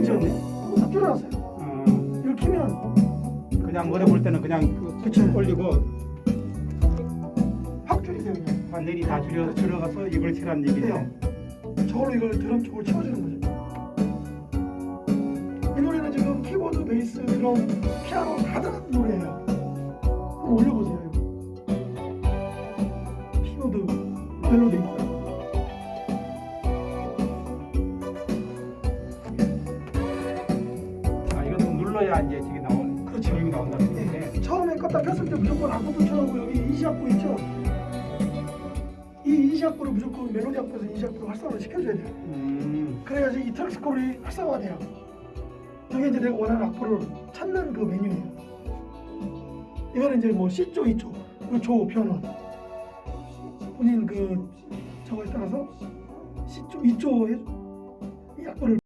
그죠? 딱 줄여놨어요. 어, 이걸 키면 그냥 노래 볼 때는 그냥 그 그쵸. 올리고 확 줄이세요. 그냥. 반대리 다 줄여 줄여가서 이걸 치라는 얘기죠. 네. 저걸로 이걸 드럼 쪽을 채워주는 거죠. 이 노래는 지금 키보드, 베이스, 드럼, 피아노 다 들어간 노래예요. 한번 올려보세요. 이거. 키보드, 멜로디 눌러야 이제 지금 나오는 그렇죠. 여기 나온다는 얘기인데. 네. 처음에 껐다 폈을 때 무조건 악보 붙여놓고 여기 이시악보 있죠? 이 이시악보를 무조건 멜로디 악보에서 이시악보로 활성화를 시켜줘야 돼요. 음, 그래야지 이 트랙 스코어이 활성화가 돼요. 저게 이제 내가 원하는 악보를 찾는 그 메뉴예요. 이거는 이제 뭐 C조, 2조, 그조 변원. 본인 그 저거에 따라서 C조, 2조 이 악보를